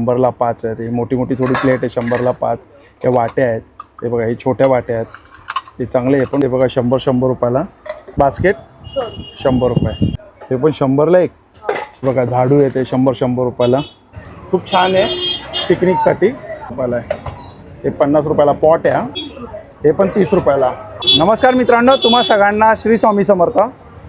शंभरला पाच आहेत ही मोठी मोठी थोडी प्लेट आहे शंभरला पाच. या वाट्या आहेत. हे बघा हे छोट्या वाट्या आहेत. हे चांगले आहे पण हे बघा शंभर शंभर रुपयाला बास्केट शंभर रुपये. हे पण शंभरला एक. बघा झाडू आहे ते शंभर शंभर रुपयाला. खूप छान आहे. पिकनिकसाठी रुपयाला आहे. हे पन्नास रुपयाला पॉट आहे हे पण तीस रुपयाला. नमस्कार मित्रांनो तुम्हा सगळ्यांना श्री स्वामी समर्थ.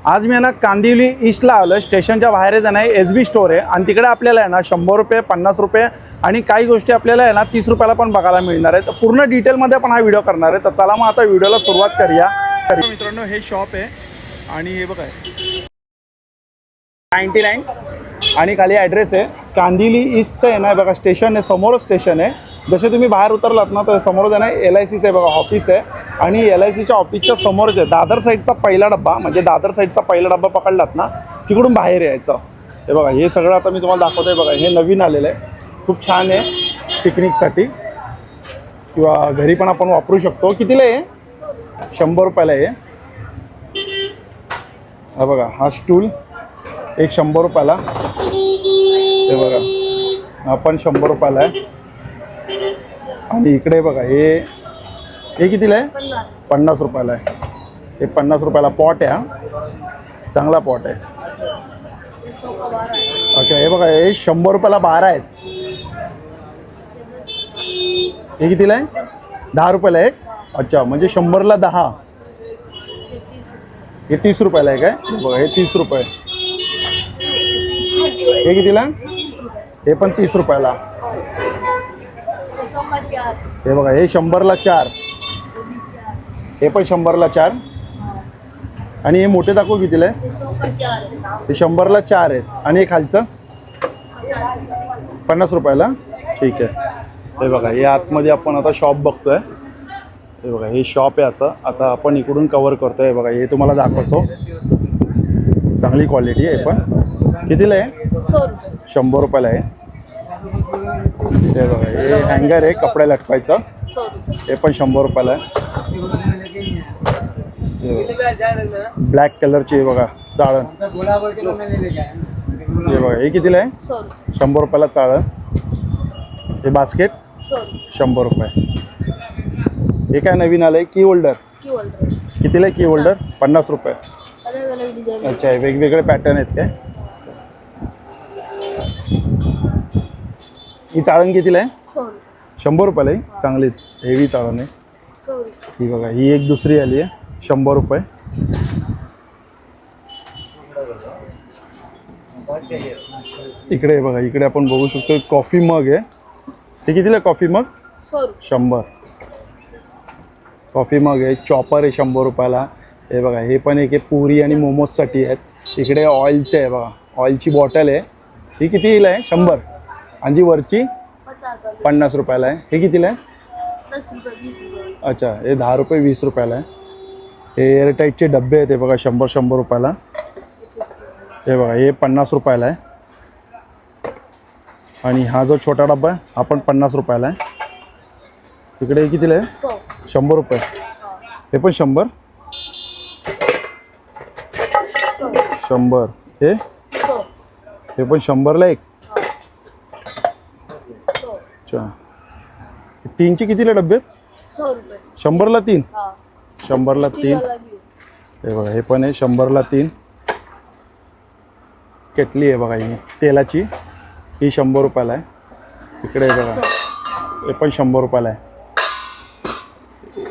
आज मी आहे ना कांदिवली ईस्टला आलो स्टेशनच्या बाहेर आहे एस बी स्टोर आहे. आणि तिकडे आपल्याला आहे ना शंभर रुपये पन्नास रुपये आणि काही गोष्टी आपल्याला आहे ना तीस रुपयाला पण बघायला मिळणार आहे. तर पूर्ण डिटेलमध्ये आपण हा व्हिडिओ करणार आहे. तर चला मग आता व्हिडिओला सुरुवात करूया. मित्रांनो हे शॉप आहे. आणि हे बघा. नाईन्टी नाईन आणि खाली ॲड्रेस आहे. कांदिवली ईस्टचं आहे ना बघा स्टेशन आहे. समोरच स्टेशन आहे. जसे तुम्ही बाहेर उतरलात ना तर समोरच आहे ना एल आय सीचं आहे बघा ऑफिस आहे. आणि एल आय सीच्या ऑफिसच्या समोरच आहे दादर साईडचा पहिला डब्बा म्हणजे दादर साईडचा पहिला डब्बा पकडलात ना तिकडून बाहेर यायचं. हे बघा हे सगळं आता मी तुम्हाला दाखवतोय बघा हे नवीन आलेलं आहे. खूप छान आहे पिकनिकसाठी किंवा घरी पण आपण वापरू शकतो. कितीला आहे शंभर रुपयाला आहे हा. बघा हा स्टूल एक शंभर रुपयाला. हे बघा हा पण शंभर रुपयाला आहे. आणि इकडे बघा हे हे कितीला आहे? पन्नास रुपयाला आहे. हे पन्नास रुपयाला पॉट आहे हा. चांगला पॉट आहे. अच्छा हे बघा हे शंभर रुपयाला बारा आहेत. हे कितीला आहे? दहा रुपयाला एक? अच्छा म्हणजे शंभरला दहा. हे तीस रुपयाला आहे काय? बघा हे तीस रुपये. हे कितीला? हे पण तीस रुपयाला. हे बघा हे शंभरला चार. हे पण शंभरला चार. आणि हे मोठे दाखवू कितीला आहे? हे शंभरला चार आहेत. आणि हे खालचं? पन्नास रुपयाला? ठीक आहे. हे बघा हे आतमध्ये आपण आता शॉप बघतोय. हे बघा हे शॉप आहे असं. आता आपण इकडून कवर करतोय. हे बघा हे तुम्हाला दाखवतो. चांगली क्वालिटी आहे पण. कितीला आहे? शंभर रुपयाला आहे. हे बघा हे हँगर आहे कपडे लटकायचं हे पण शंभर रुपयाला आहे. ब्लॅक कलरची आहे बघा चाळण. हे बघा हे कितीला आहे? शंभर रुपयाला चाळण. हे बास्केट शंभर रुपये. हे काय नवीन आलं आहे की होल्डर कितीला आहे की होल्डर पन्नास रुपये. अच्छा हे वेगवेगळे पॅटर्न आहेत काय? ही चाळण कितीला आहे? शंभर रुपयाला आहे. चांगलीच. हेवी चाळण आहे. ही बघा ही एक दुसरी आली आहे. शंभर रुपये. इकडे बघा इकडे आपण बघू शकतो कॉफी मग आहे. हे कितीला आहे कॉफी मग शंभर. कॉफी मग आहे चॉपर आहे शंभर रुपयाला. हे बघा हे पण एक पुरी आणि मोमोजसाठी आहेत. इकडे ऑइलचे आहे बघा. ऑइलची बॉटल आहे. ही कितीला आहे? शंभर. आणि जी वरची पन्नास रुपयाला आहे. हे कितीला आहे? अच्छा हे दहा रुपये वीस रुपयाला आहे. हे एअरटाईटचे डबे आहेत हे बघा शंभर शंभर रुपयाला. हे बघा हे पन्नास रुपयाला आहे. आणि हा जो छोटा डबा आहे हा पण पन्नास रुपयाला आहे. इकडे हे कितीला आहे? शंभर रुपये. हे पण शंभर? शंभर. हे? हे पण शंभरला एक. अच्छा. तीनचे कितीला डबे आहेत सौ रुपये. शंभरला तीन? हाँ. शंभरला तीन? है। हे बघा हे पण आहे शंभरला तीन. केटली आहे बघा ही तेलाची. ही शंभर रुपयाला आहे. इकडे हे बघा हे पण शंभर रुपयाला आहे.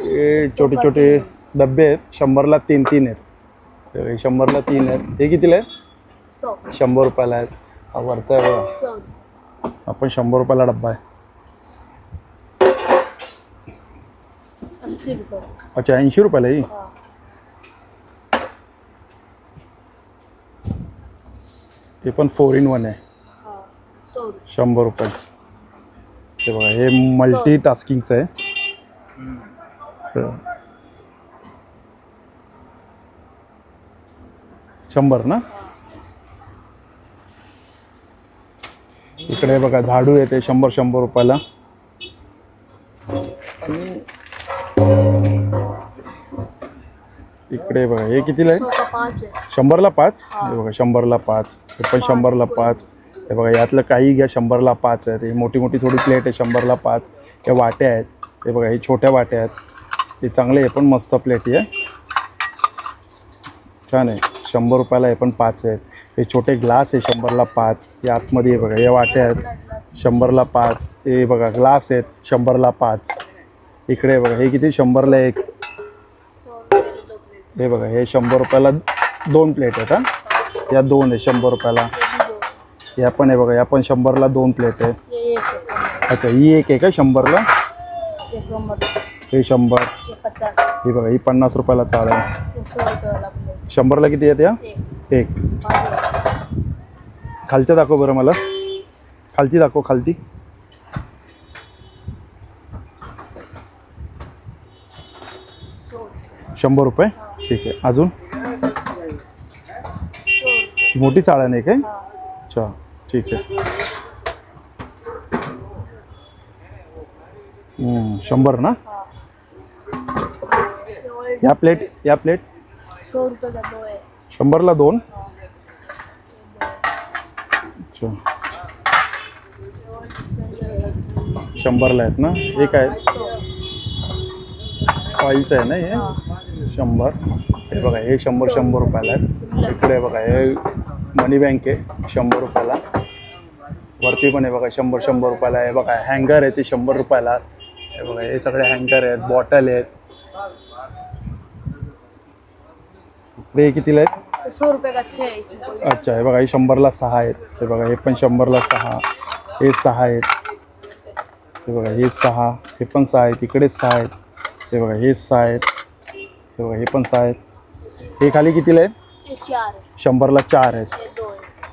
हे छोटे छोटे डबे आहेत शंभरला तीन तीन आहेत. हे शंभरला तीन आहेत. हे कितीला आहेत? सौ. शंभर रुपयाला आहेत. हा वरचा आहे बघा. सौ. हा पण शंभर रुपयाला डब्बा आहे. रुपये. अच्छा ऐंशी रुपयाला ही? हाँ. हे पण फोर इन वन आहे. हाँ सौ रुपये शंभर रुपये. हे बघा हे मल्टी टास्किंगचं आहे. शंभर ना? इकडे बघा झाडू येते शंभर शंभर रुपयाला. इकडे बघा. हे कितीला आहे? पाँच है शंभरला पाच? हे. बघा शंभरला पाच. हे पण शंभरला पाच. हे बघा यातलं काही घ्या शंभरला पाच आहेत. ही मोठी मोठी थोडी प्लेट आहे शंभरला पाच. या वाट्या आहेत. हे बघा हे छोट्या वाट्या आहेत. हे चांगले आहे पण मस्त प्लेट आहे. छान आहे. शंभर रुपयाला हे पण पाच आहेत. हे छोटे ग्लास आहे शंभरला पाच. हे आतमध्ये हे बघा हे वाट्या आहेत. शंभरला पाच. हे बघा ग्लास आहेत शंभरला पाच. इकडे बघा हे किती? शंभरला एक सौ रुपये के दो प्लेट हे बघा हे शंभर रुपयाला दोन प्लेट आहेत हा. या दोन आहे शंभर रुपयाला. ये पण आहे बघा या पण शंभरला दोन प्लेट है सौ अच्छा ही एक आहे का शंभरला? हे शंभर. ही बघा ही पन्नास रुपयाला चाल आहे. शंभरला किती आहेत या? एक. खालच्या दाखव बरं मला. खालती दाखव खालती शंभर रुपये? ठीक आहे. अजून? मोठी चाळ नाही काय? अच्छा ठीक आहे. शंभर ना? या प्लेट या प्लेट शंभरला दोन. अच्छा. शंभरला आहेत ना? एक आहे ऑइलचं आहे ना हे. शंभर. हे बघा हे शंभर शंभर रुपयाला आहेत. इकडे बघा हे मनी बँक आहे शंभर रुपयाला. वरती पण आहे बघा शंभर शंभर रुपयाला आहे. बघा हँगर आहे ते शंभर रुपयाला. हे बघा हे सगळे हँगर आहेत बॉटल आहेत. इकडे हे कितीला आहेत? ये सौ रुपये का छः है इसमें कोई अच्छा हे बघा हे शंभरला सहा आहेत. हे बघा हे पण शंभरला सहा. हे सहा आहेत. हे बघा हे सहा. हे पण सहा आहेत. इकडे सहा आहेत. हे बघा हे सहा आहेत. हे बघा हे पण सहा आहेत. हे खाली कितीला आहेत? चार है शंभरला चार आहेत. ये दो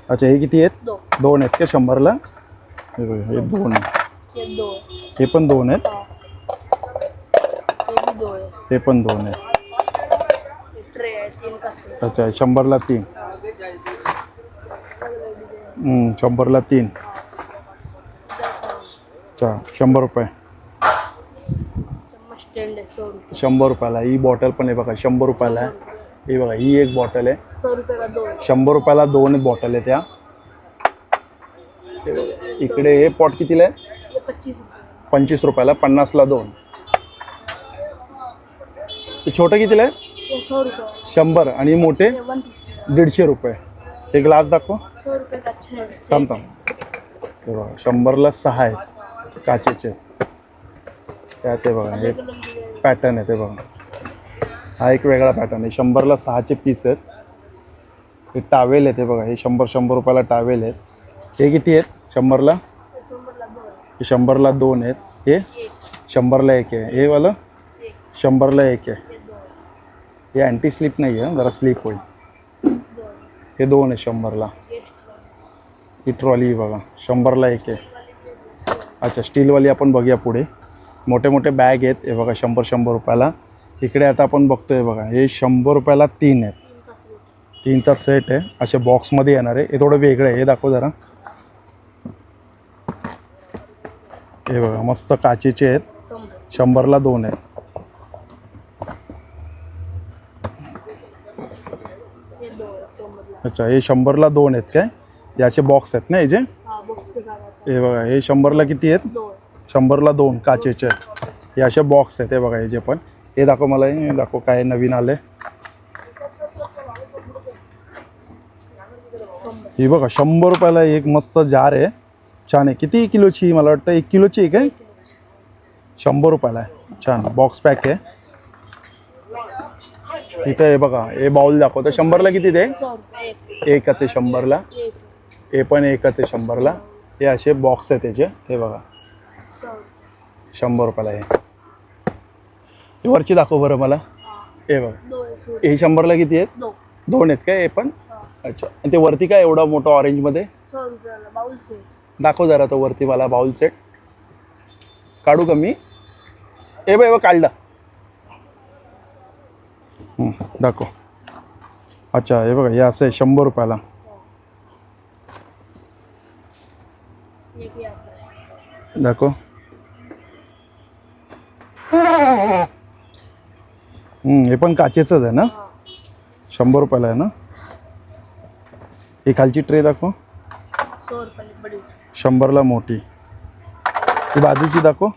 अच्छा हे किती आहेत? दो दोन आहेत का शंभरला? हे बघा हे दोन. आहे ये दो है पण दोन आहेत. हाँ. ये भी दो है हे पण दोन आहेत. ये ट्रे है तीन का अच्छा शंभरला तीन. हम्म, शंभरला तीन. अच्छा शंभर रुपये. स्टैंड सौ रुपये. शंभर रुपयाला. ही बॉटल पण आहे बघा शंभर रुपयाला. आहे ही बघा ही एक बॉटल आहे. सौ शंभर रुपयाला दोन बॉटल आहे त्या हे बघा. इकडे हे पॉट कितीला आहे? ये पच्चीस रुपये. पंचवीस रुपयाला पन्नासला दोन. हे छोटं कितीला आहे? ये सौ रुपये. शंभर. आणि मोठे? वन दीडशे रुपये. हे ग्लास दाखव. सौ रुपये का छः? थांब थांब. हे बघा शंभरला सहा आहेत. काचेचे. त्यात ते बघा हे पॅटर्न आहे ते बघा. हा एक वेगळा पॅटर्न आहे. शंभरला सहाचे पीस आहेत. हे टावेल आहे ते बघा हे शंभर शंभर रुपयाला टावेल आहेत. हे किती आहेत? शंभरला? हे शंभरला दोन आहेत. हे शंभरला एक आहे. हे वालं? शंभरला एक आहे. हे अँटी स्लिप नाही आहे जरा स्लिप होईल. हे दोन आहे शंभरला. ही ट्रॉली बघा शंभरला एक आहे. अच्छा स्टीलवाली आपण बघूया पुढे. मोठे मोठे बॅग आहेत. हे बघा शंभर शंभर रुपयाला. इकडे आता आपण बघतोय बघा हे शंभर रुपयाला तीन आहेत. तीन का सेट है तीनचा सेट आहे. असे बॉक्समध्ये येणार आहे. हे थोडं वेगळं आहे. हे दाखव जरा. हे बघा मस्त काचेचे आहेत. शंभर शंभरला दोन आहेत. है अच्छा हे शंभरला दोन आहेत काय? याचे बॉक्स आहेत ना याचे हाँ आता हे बघा हे शंभरला किती आहेत? है है शंभरला दोन काचेचे. हे असे बॉक्स आहेत हे बघा हे जे पण. हे दाखव मला हे दाखव काय नवीन आले ही बघा शंभर रुपयाला एक मस्त जार आहे. छान आहे. किती किलोची? मला वाटतं? एक किलोची आहे काय? शंभर रुपयाला आहे. छान. बॉक्स पॅक आहे. इथं हे बघा हे बाउल दाखवतं शंभरला किती ते? एकच आहे शंभरला हे पण एकच आहे शंभरला. हे असे बॉक्स आहे त्याचे हे बघा. शंभर रुपयाला ही वरची दाखव बरं मला. हाँ. बघा. है शंभरला किती आहेत? दो दोन आहेत काय हे पण? अच्छा. आणि ते वरती काय एवढा मोठा ऑरेंजमध्ये दाखव जरा तो वरती मला बाउल सेट काढू का मी? ए बाय बा काढला. दाखव. अच्छा हे बघा हे असं आहे शंभर रुपयाला. दाखव. हं, हे पण काचेचंच आहे ना? हाँ. शंभर रुपयाला आहे ना? ही खालची ट्रे दाखव. शंभरला मोठी. ती बाजूची दाखव.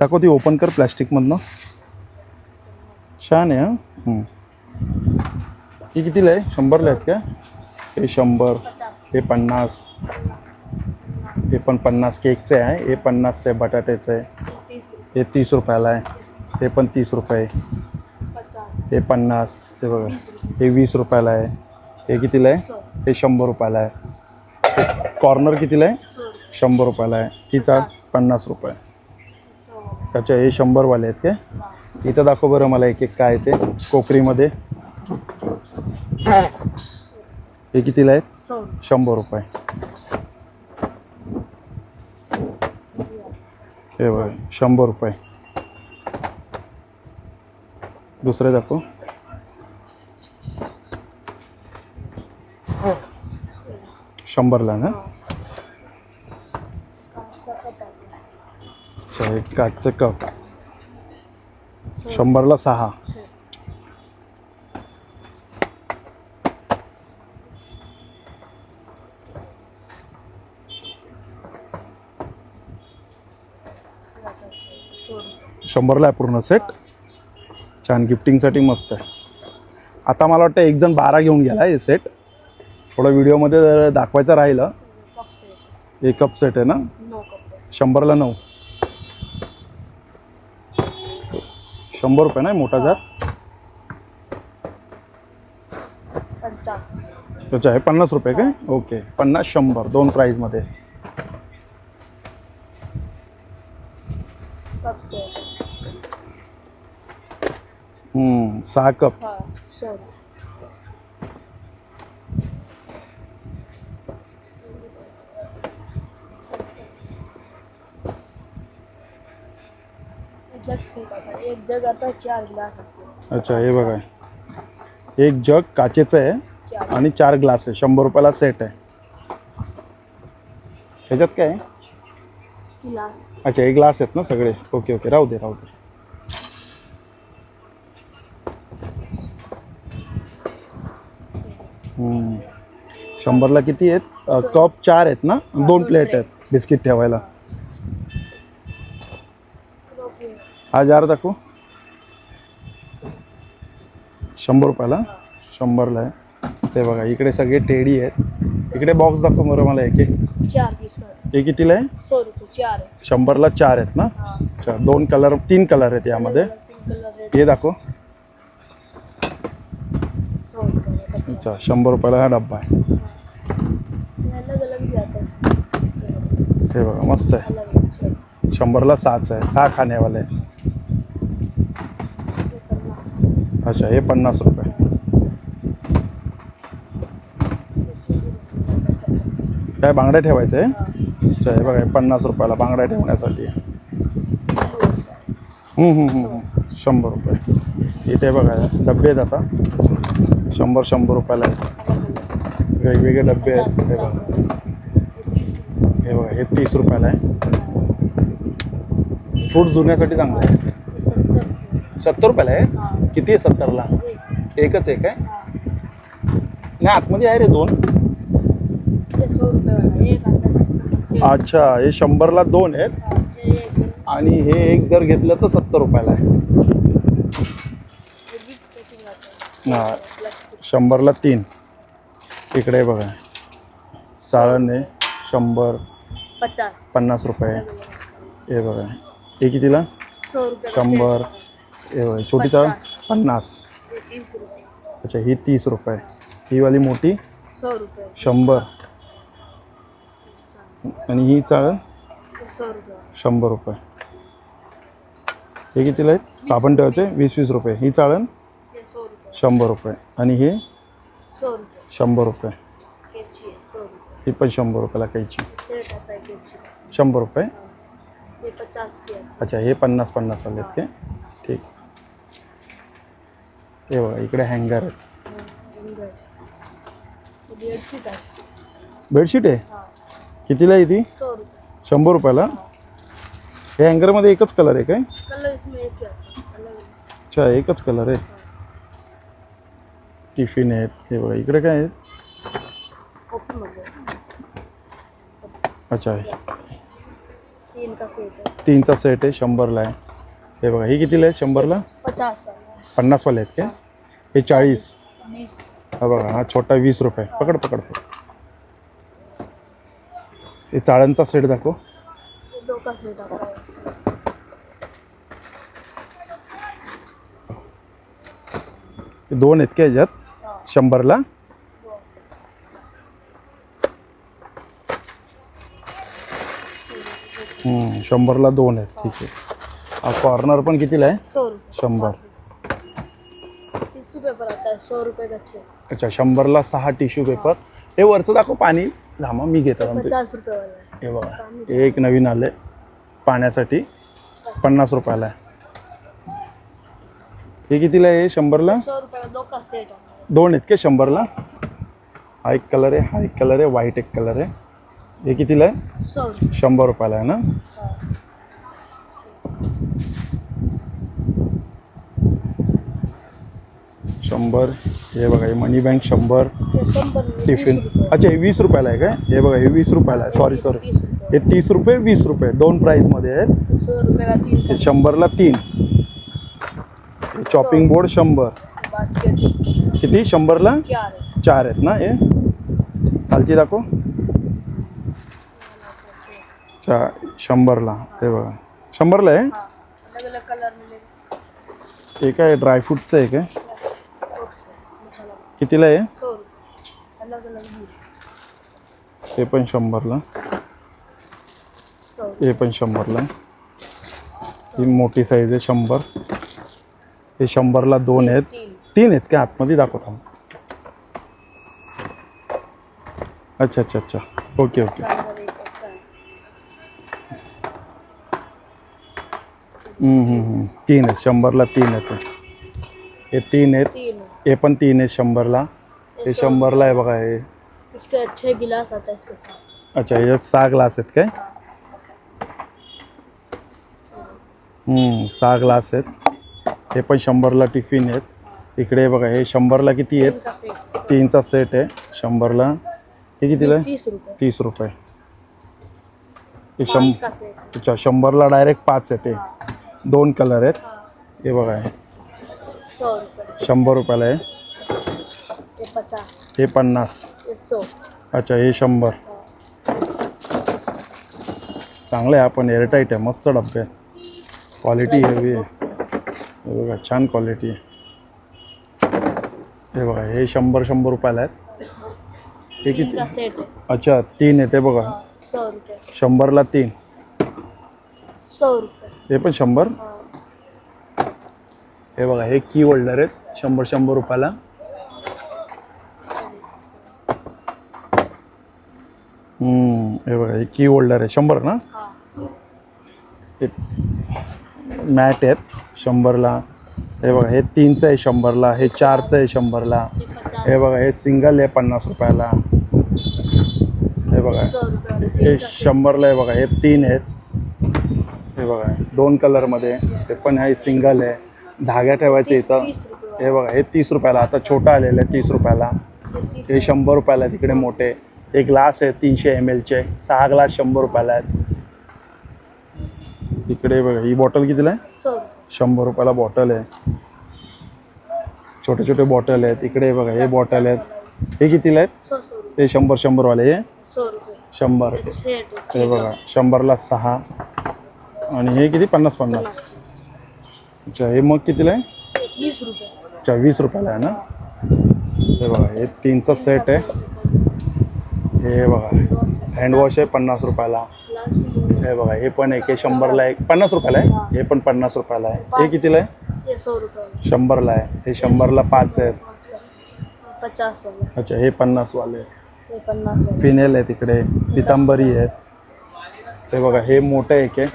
दाखव ती ओपन कर प्लॅस्टिकमधनं. छान आहे हां. ही कितीला आहे? शंभरला आहेत का? हे शंभर हे पन्नास. हे पण पन्नास केकचं आहे. हे पन्नासचं आहे बटाट्याचं आहे. हे तीस रुपयाला आहे. हे पण तीस रुपये. हे पन्नास. हे बघा. हे वीस रुपयाला आहे. हे कितीला आहे? हे शंभर रुपयाला आहे. कॉर्नर कितीला आहे? शंभर रुपयाला आहे. ही चाट पन्नास रुपये. सौ अच्छा हे शंभरवाले आहेत काय हाँ, इथं दाखव बरं मला एक एक काय ते. कोकरीमध्ये. हे. कितीला आहेत? शंभर रुपये. हे बघा शंभर रुपये. दुसरे दाखव. शंभरला ना? अच्छा एक काचचं कप शंभरला सहा. शंभरला आहे पूर्ण सेट छान गिफ्टिंगसाठी मस्त आहे. आता मला वाटतं एक जण बारा घेऊन गेला हे सेट थोडं व्हिडिओमध्ये जर दाखवायचं राहिलं. हे कप सेट आहे ना? शंभरला नऊ. शंभर रुपये ना मोठा जार. त्याचं आहे पन्नास रुपये काय? ओके पन्नास शंभर दोन प्राईजमध्ये कप से हम्म, सहा कप. हाँ सौ रुपये जग से आता एक जग आता चार गिलास आते अच्छा हे बघा. एक जग काचेचं आहे चार. आणि चार ग्लास आहे. शंभर रुपयाला सेट आहे. ह्याच्यात काय आहे? गिलास. अच्छा हे ग्लास आहेत ना सगळे? Okay okay. राहू दे राहू दे. शंभरला किती आहेत? कप चार आहेत ना? दोन प्लेट. आहेत बिस्किट ठेवायला. हा जार दाखवू. शंभर रुपयाला. शंभरला आहे. ते बघा इकडे सगळे टेडी आहेत. इकडे बॉक्स दाखव बरं मला एक एक. हे कितीला आहे? शंभरला चार आहेत ना? अच्छा दोन कलर तीन कलर आहेत यामध्ये. हे दाखव। अच्छा शंभर रुपयाला हा डब्बा आहे ये अलग अलग भी आता है बघा मस्त आहे. शंभरला सहाच आहे. सहा खाण्यावाले अच्छा हे पन्नास रुपये. काय बांगड्या ठेवायचं? आहे अच्छा हे बघा पन्नास रुपयाला बांगड्या ठेवण्यासाठी. शंभर रुपये. इथे बघा डबे आहेत आता. शंभर शंभर रुपयाला आहेत. वेगवेगळे डबे आहेत. बघा. हे तीस रुपयाला आहे. फ्रूट जुन्यासाठी चांगलं आहे. सत्तर. रुपये सत्तर रुपयाला आहे? किती आहे सत्तरला? एक. एकच आहे काय? हाँ. नाही आतमध्ये आहे रे दोन. एक अच्छा हे शंभरला दोन आहेत. एक. आणि हे एक जर घेतलं तर सत्तर रुपयाला आहे. है शंभरला तीन. इकडे बघा. चाळण आहे शंभर. पचास. पन्नास रुपये. हे बघा. हे कितीला? शंभर. हे बघा छोटी चाळ पन्नास. अच्छा ही तीस रुपये. ही वाली मोठी? शंभर. आणि ही चाळ? शंभर रुपये. हे कितीला आहेत? साबण ठेवायचे वीस वीस रुपये. ही चाळण? शंभर रुपये. आणि हे? शंभर रुपये. ही पण शंभर रुपयाला कैची. सेट आता है कैची का शंभर रुपये? हाँ। की अच्छा हे पन्नास पन्नास वाले आहेत काय ठीक. हे बघा इकडे हँगर आहेत. बेडशीट आहे. कितीला आहे ती? शंभर रुपयाला? हे. हँगरमध्ये एकच कलर आहे काय? अच्छा एकच कलर आहे. टिफिन आहेत. हे बघा इकडे काय आहेत? अच्छा. तीन का सेट तीनचा सेट आहे शंभरला आहे. हे बघा ही कितीला आहे? शंभरला? पचास पन्नासवाले आहेत काय हे चाळीस. हा बघा हा छोटा वीस रुपये पकड पकड पकड. हे चाळणचा सेट दाखव. दो का सेट दोन आहेत का ह्याच्यात शंभरला दो हम्म, शंभरला दोन आहेत ठीक आहे. कॉर्नर पण कितीला आहे? सौ रुपये. शंभर. टिश्यू पेपर आता है सौ रुपये का छः अच्छा शंभरला सहा टिश्यू पेपर. हे वरचं दाखव पाणी. धामा मी घेतो थांब ते. पचास रुपये वाला है हे बघा हे एक नवीन आले पाण्यासाठी पन्नास रुपयाला आहे. हे कितीला आहे? शंभरला? सौ रुपये का दो का सेट है दोन आहेत का शंभरला? हा एक कलर आहे हा एक कलर आहे व्हाईट एक कलर आहे. हे कितीला आहे? सौ रुपये शंभर रुपयाला आहे ना? हाँ. शंभर हे बघा हे मनी बँक शंभर. ये में टिफ़िन अच्छा हे वीस रुपयाला आहे काय? हे बघा हे वीस रुपयाला आहे. सॉरी सॉरी रुपये हे तीस रुपये वीस रुपये. दोन प्राईजमध्ये आहेत. रुपये हे शंभरला तीन. चॉपिंग बोर्ड शंभर. बास्केट किती? शंभरला? है चार आहेत ना हे? खालची दाखव. चा शंभरला. हे बघा. शंभरला आहे? एक आहे हे काय ड्रायफ्रूटचं आहे काय? कितीला आहे? हे पण शंभरला. हे पण शंभरला. ही मोठी साईज आहे शंभर. हे शंभरला दोन आहेत. तीन आहेत का? आतमध्ये दाखवता अच्छा अच्छा अच्छा. ओके ओके अंदर एक एक्स्ट्रा है हम्म, हम्म, हम्म. तीन आहेत शंभरला तीन आहेत. हे. तीन आहेत. है। पण तीन आहेत शंभरला. हे शंभरला आहे बघा हे. इसके अच्छे गिलास आता है इसके साथ. अच्छा हे सहा ग्लास आहेत काय? हम्म, सहा ग्लास आहेत. हे पण शंभरला टिफिन आहेत. इकडे बघा हे शंभरला किती आहेत? तीन का सेट तीनचा सेट आहे. शंभरला. हे कितीला आहे? तीस रुपये. तीस रुपये. हे शं पाँच का सेट अच्छा शंभरला डायरेक्ट पाच आहे ते दोन कलर आहेत. हाँ. बघा. शंभर रुपयाला आहे. हे पन्नास. अच्छा हे शंभर. चांगलं आहे आपण एअरटाईट आहे. मस्त डब्बे आहेत. क्वालिटी हेवी आहे. हे बघा छान क्वालिटी आहे. हे बघा हे शंभर शंभर रुपयाला आहेत. हे किती? अच्छा तीन आहे ते बघा. शंभरला तीन. सौ हे पण शंभर. हाँ. बघा हे की होल्डर आहेत. शंभर शंभर रुपयाला. हे बघा हे की होल्डर आहे. शंभर ना? मॅट आहेत शंभरला. हे बघा हे तीनचं आहे शंभरला हे चारचं आहे शंभरला. हे बघा हे सिंगल आहे पन्नास रुपयाला. हे बघा हे शंभरला आहे बघा हे तीन आहेत. बघा दोन कलरमध्ये हे पण हे सिंगल आहे. धाग्या ठेवायचे इथं. हे बघा हे तीस रुपयाला आता छोटा आलेलं आहे तीस रुपयाला. हे शंभर रुपयाला आहे तिकडे मोठे. हे ग्लास आहे तीनशे एम एलचे सहा ग्लास शंभर रुपयाला आहेत. इकडे बघा ही बॉटल कितीला आहे? शंभर रुपयाला बॉटल आहे. छोटे छोटे बॉटल आहेत. इकडे बघा हे बॉटल आहेत. हे कितीला आहेत? हे शंभर शंभरवाले हे? शंभर. हे बघा शंभरला सहा. आणि हे किती? पन्नास पन्नास. अच्छा हे मग कितीला आहे? रुपये. अच्छा वीस रुपयाला आहे ना? हे बघा हे तीनचा सेट आहे. हे बघा हँडवॉश आहे पन्नास रुपयाला. हे बघा हे पण एक हे शंभरला आहे पन्नास रुपयाला आहे? हे पण पन्नास रुपयाला आहे. हे कितीला आहे? शंभरला आहे. हे शंभरला पाच आहेत. पचास अच्छा हे पन्नासवाले ये पन्नास वाले. फिनेल आहे तिकडे. पितांबरी आहेत. हे बघा हे मोठं एक आहे.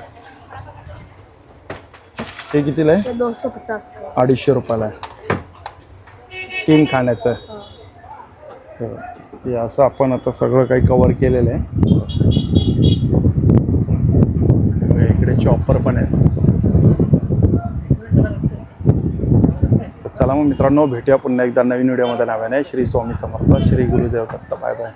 हे कितीला आहे? ये दो सौ पचास का अडीचशे रुपयाला आहे. तीन खाण्याचं आहे. हाँ. हे. हे असं आपण आता सगळं काही कवर केलेलं आहे. इकडे चॉपर पण आहे. तर चला मग मित्रांनो भेटूया पुन्हा एकदा नवीन व्हिडिओमध्ये नव्याने श्री स्वामी समर्थ श्री गुरुदेव दत्त. Bye bye